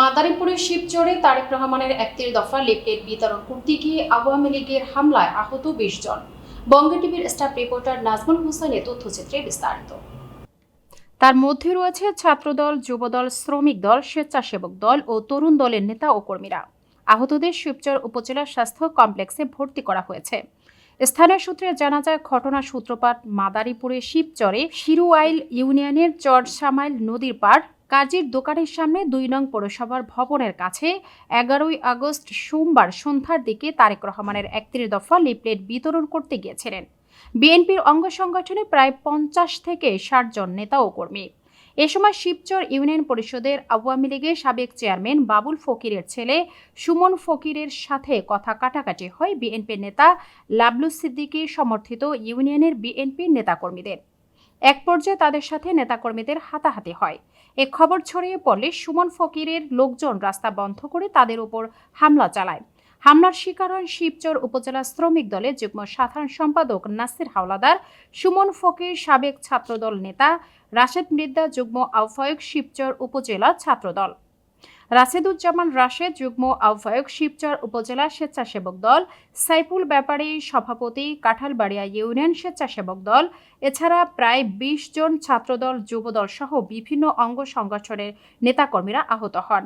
মাদারীপুরের শিবচরে তারেক রহমানের একত্রিশ দফা লিফলেট বিতরণ করতে গিয়ে আওয়ামী লীগের হামলায় আহত বিশ জন। বঙ্গ টিভির স্টাফ রিপোর্টার নাজমুল হোসেনের তথ্যচিত্রে বিস্তারিত। তার মধ্যে রয়েছে ছাত্রদল, যুবদল, শ্রমিক দল, স্বেচ্ছাসেবক দল ও তরুণ দলের নেতা ও কর্মীরা। আহতদের শিবচর উপজেলা স্বাস্থ্য কমপ্লেক্সে ভর্তি করা হয়েছে। স্থানীয় সূত্রে জানা যায়, ঘটনার সূত্রপাত মাদারীপুরের শিবচরে শিরুয়াইল ইউনিয়নের চর চরসামাইল নদীর পাড় কাজীর দোকানের সামনে দুই নং পৌরসভার ভবনের কাছে এগারোই আগস্ট সোমবার সন্ধ্যার দিকে তারেক রহমানের একত্রিশ দফা লিফলেট বিতরণ করতে গিয়েছিলেন। বিএনপির অঙ্গ সংগঠনে প্রায় পঞ্চাশ থেকে ষাট জন নেতা ও কর্মী। এ সময় শিবচর ইউনিয়ন পরিষদের আওয়ামী লীগের সাবেক চেয়ারম্যান বাবুল ফকিরের ছেলে সুমন ফকিরের সাথে কথা কাটাকাটি হয় বিএনপির নেতা লাবলু সিদ্দিকী সমর্থিত ইউনিয়নের বিএনপির নেতাকর্মীদের। এক পর্যায়ে তাদের সাথে নেতাকর্মীদের হাতাহাতি হয়। এ খবর ছড়িয়ে পড়লে সুমন ফকিরের লোকজন রাস্তা বন্ধ করে তাদের উপর হামলা চালায়। হামলার শিকার হন শিবচর উপজেলা শ্রমিক দলের যুগ্ম সাধারণ সম্পাদক নাসির হাওলাদার। সুমন ফকির সাবেক ছাত্রদল নেতা রাশেদ মৃদ্দা যুগ্ম আহ্বায়ক শিবচর উপজেলা ছাত্রদল। রাশেদুজ্জামান রাশেদ, যুগ্ম আহ্বায়ক, শিবচর উপজেলা স্বেচ্ছাসেবক দল, সাইফুল ব্যাপারী সভাপতি, কাঁঠালবাড়িয়া ইউনিয়ন স্বেচ্ছাসেবক দল, এছাড়া প্রায় বিশ জন ছাত্রদল, যুবদল সহ বিভিন্ন অঙ্গ সংগঠনের নেতাকর্মীরা আহত হন।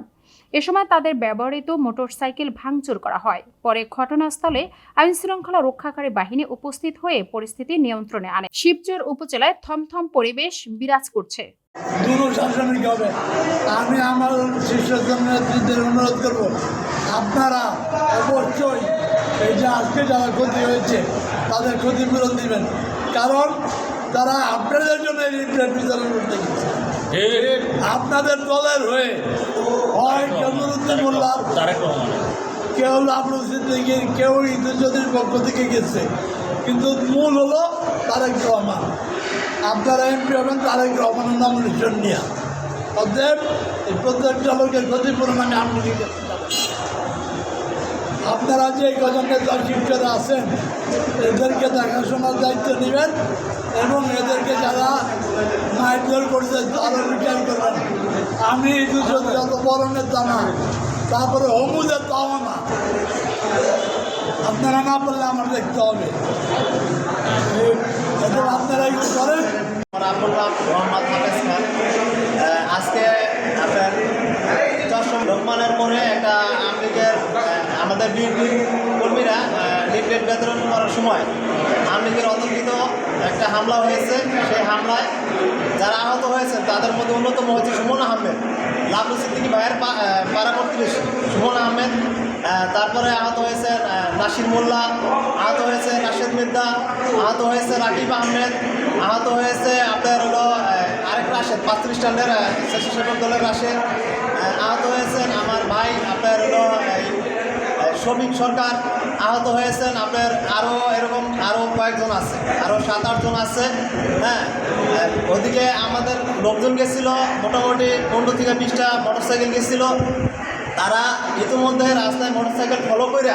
এ সময় তাদের ব্যবহৃত মোটরসাইকেল ভাঙচুর করা হয়। পরে ঘটনাস্থলে আইন শৃঙ্খলা রক্ষাকারী বাহিনী উপস্থিত হয়ে পরিস্থিতি নিয়ন্ত্রণে আনে। শিবচর উপজেলায় থমথম পরিবেশ বিরাজ করছে। দুরশাসনিক হবে আমি আমার শীর্ষজন নেতৃত্বের অনুরোধ করব, আপনারা অবশ্যই এই যে আজকে যারা ক্ষতি হয়েছে, তাদের ক্ষতিপূরণ দিবেন। কারণ তারা আপনাদের জন্য এই বিতরণ করতে গেছে। আপনাদের দলের হয়ে হয় কেমরুদ্দিন মোল্লা। কেউ লাভলু সিদ্দিকি, কেউ ইন্দুজ্যোতির পক্ষ থেকে গেছে। কিন্তু মূল হলো তারেক রহমান। আপনারা এমপি হবেন তারেক রহমানের নাম নির্জন নিয়া। অতএব এই প্রত্যেকটা লোকের ক্ষতিপূরণ আমি আপনাকে আপনারা যে গজনের দল শিক্ষারা আছেন, এদেরকে দেখাশোনার দায়িত্ব নেবেন এবং এদেরকে যারা মারধর করছে, তারা বিচার করবেন। আমি দুশো যত বড় নেতা না, তারপরে হমুদের তাও না। আপনারা না পারলে আমার দেখতে হবে। আপনারা একটু করেন আজকে আপনার মোড়ে একটা আমলিগের আমাদের বিএনপি কর্মীরা লিফলেট করার সময় আমলিগের অতর্কিত একটা হামলা হয়েছে। সেই হামলায় যারা আহত হয়েছেন তাদের মধ্যে অন্যতম হচ্ছে সুমন আহমেদ। লাভলু সিদ্দিকি ভাইয়ের পাড়া প্রতিবেশী সুমন আহমেদ। তারপরে আহত হয়েছেন আহ, নাসির মোল্লা আহত হয়েছে রাশেদ মির্দা আহত হয়েছে রাকিব আহমেদ আহত হয়েছে আপনার হলো আরেক রাশেদ পাঁচত্রিশ স্ট্যান্ডের স্বেচ্ছাসেবক দলের রাশেদ আহ, আহত হয়েছেন আমার ভাই আপনার হলো শ্রমিক সরকার আহত হয়েছেন আপনার আরও এরকম আরও কয়েকজন আছে আরও সাত আটজন আছে হ্যাঁ ওদিকে আমাদের লোকজন গেছিল মোটামুটি পনেরো থেকে বিশটা মোটরসাইকেল গেছিল তারা ইতিমধ্যে রাস্তায় মোটরসাইকেল ফলো করে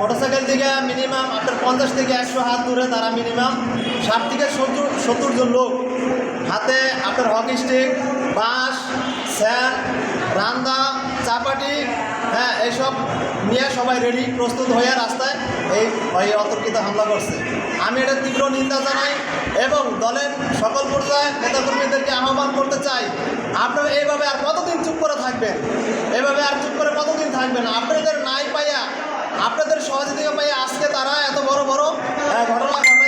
মোটরসাইকেল থেকে মিনিমাম আপনার পঞ্চাশ থেকে একশো হাত দূরে তারা মিনিমাম ষাট থেকে সত্তর সত্তর জন লোক। হাতে আপনার হকি স্টিক বাঁশ স্যান রান্দা, চাপাটি হ্যাঁ এইসব নিয়ে সবাই রেডি প্রস্তুত হয়ে রাস্তায় এই এই অতর্কিত হামলা করছে। আমি এটা তীব্র নিন্দা জানাই এবং দলের সকল পর্যায়ে নেতাকর্মীদেরকে আহ্বান করতে চাই, আপনারা এইভাবে আর কতদিন চুপ করে থাকবেন? এভাবে আর চুপ করে কতদিন থাকবেন? আপনাদের নাই পাইয়া আপনাদের সহযোগিতা পাই আজকে তারা এত বড় বড় ঘটনা